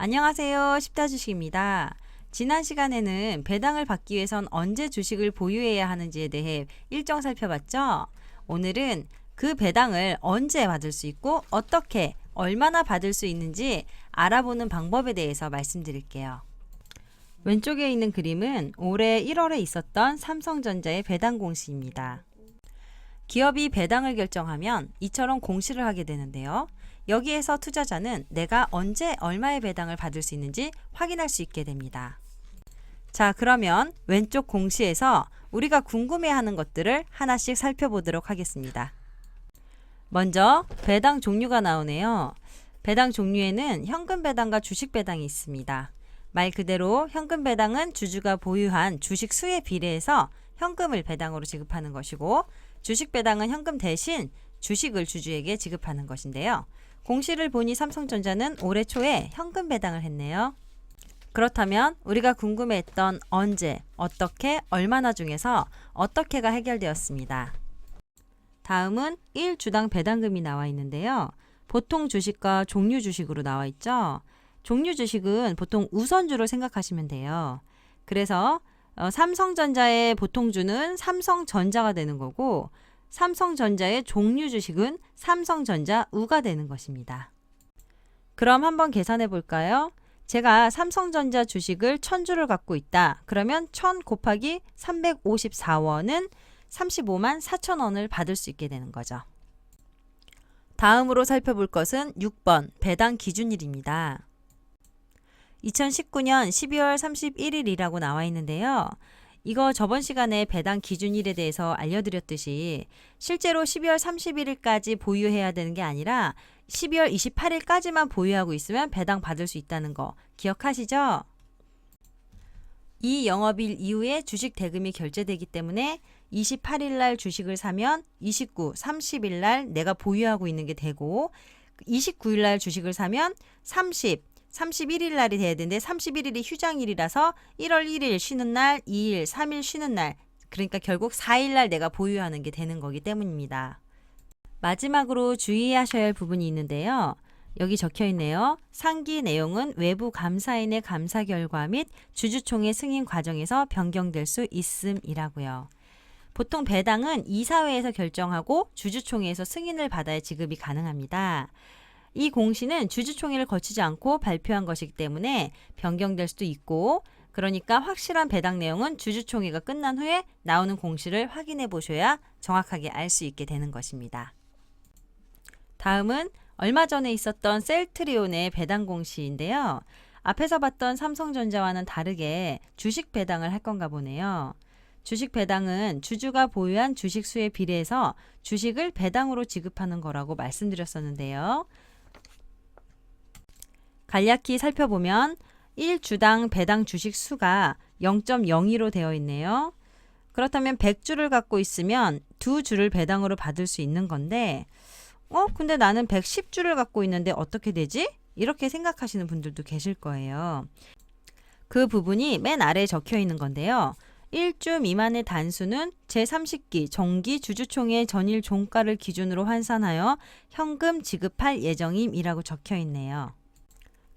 안녕하세요. 십다 주식입니다. 지난 시간에는 배당을 받기 위해선 언제 주식을 보유해야 하는지에 대해 일정 살펴봤죠? 오늘은 그 배당을 언제 받을 수 있고 어떻게 얼마나 받을 수 있는지 알아보는 방법에 대해서 말씀드릴게요. 왼쪽에 있는 그림은 올해 1월에 있었던 삼성전자의 배당 공시입니다. 기업이 배당을 결정하면 이처럼 공시를 하게 되는데요. 여기에서 투자자는 내가 언제 얼마의 배당을 받을 수 있는지 확인할 수 있게 됩니다. 자, 그러면 왼쪽 공시에서 우리가 궁금해하는 것들을 하나씩 살펴보도록 하겠습니다. 먼저 배당 종류가 나오네요. 배당 종류에는 현금 배당과 주식 배당이 있습니다. 말 그대로 현금 배당은 주주가 보유한 주식 수에 비례해서 현금을 배당으로 지급하는 것이고 주식 배당은 현금 대신 주식을 주주에게 지급하는 것인데요. 공시를 보니 삼성전자는 올해 초에 현금 배당을 했네요. 그렇다면 우리가 궁금해했던 언제, 어떻게, 얼마나 중에서 어떻게가 해결되었습니다. 다음은 1주당 배당금이 나와 있는데요. 보통 주식과 종류 주식으로 나와 있죠. 종류 주식은 보통 우선주로 생각하시면 돼요. 그래서 어, 삼성전자의 보통주는 삼성전자가 되는 거고 삼성전자의 종류 주식은 삼성전자 우가 되는 것입니다. 그럼 한번 계산해 볼까요? 제가 삼성전자 주식을 1000주를 갖고 있다. 그러면 1000 곱하기 354원은 35만 4천원을 받을 수 있게 되는 거죠. 다음으로 살펴볼 것은 6번 배당 기준일입니다. 2019년 12월 31일이라고 나와 있는데요. 이거 저번 시간에 배당 기준일에 대해서 알려드렸듯이 실제로 12월 31일까지 보유해야 되는 게 아니라 12월 28일까지만 보유하고 있으면 배당 받을 수 있다는 거 기억하시죠? 이 영업일 이후에 주식 대금이 결제되기 때문에 28일 날 주식을 사면 29, 30일 날 내가 보유하고 있는 게 되고 29일 날 주식을 사면 30, 31일 날이 돼야 되는데 31일이 휴장일이라서 1월 1일 쉬는 날, 2일, 3일 쉬는 날 그러니까 결국 4일 날 내가 보유하는 게 되는 거기 때문입니다. 마지막으로 주의하셔야 할 부분이 있는데요. 여기 적혀 있네요. 상기 내용은 외부 감사인의 감사 결과 및 주주총회 승인 과정에서 변경될 수 있음이라고요. 보통 배당은 이사회에서 결정하고 주주총회에서 승인을 받아야 지급이 가능합니다. 이 공시는 주주총회를 거치지 않고 발표한 것이기 때문에 변경될 수도 있고 그러니까 확실한 배당 내용은 주주총회가 끝난 후에 나오는 공시를 확인해 보셔야 정확하게 알 수 있게 되는 것입니다. 다음은 얼마 전에 있었던 셀트리온의 배당 공시인데요. 앞에서 봤던 삼성전자와는 다르게 주식 배당을 할 건가 보네요. 주식 배당은 주주가 보유한 주식 수에 비례해서 주식을 배당으로 지급하는 거라고 말씀드렸었는데요. 간략히 살펴보면 1주당 배당 주식 수가 0.02로 되어 있네요. 그렇다면 100주를 갖고 있으면 두 주를 배당으로 받을 수 있는 건데 어, 근데 나는 110주를 갖고 있는데 어떻게 되지? 이렇게 생각하시는 분들도 계실 거예요. 그 부분이 맨 아래에 적혀 있는 건데요. 1주 미만의 단수는 제30기 정기 주주총회 전일 종가를 기준으로 환산하여 현금 지급할 예정임이라고 적혀 있네요.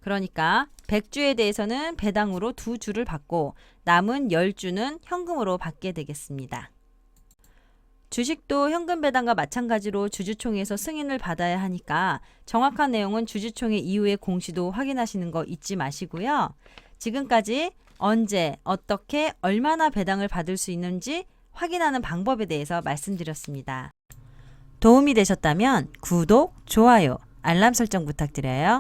그러니까 100주에 대해서는 배당으로 두 주를 받고 남은 10주는 현금으로 받게 되겠습니다. 주식도 현금 배당과 마찬가지로 주주총회에서 승인을 받아야 하니까 정확한 내용은 주주총회 이후의 공시도 확인하시는 거 잊지 마시고요. 지금까지 언제, 어떻게, 얼마나 배당을 받을 수 있는지 확인하는 방법에 대해서 말씀드렸습니다. 도움이 되셨다면 구독, 좋아요, 알람 설정 부탁드려요.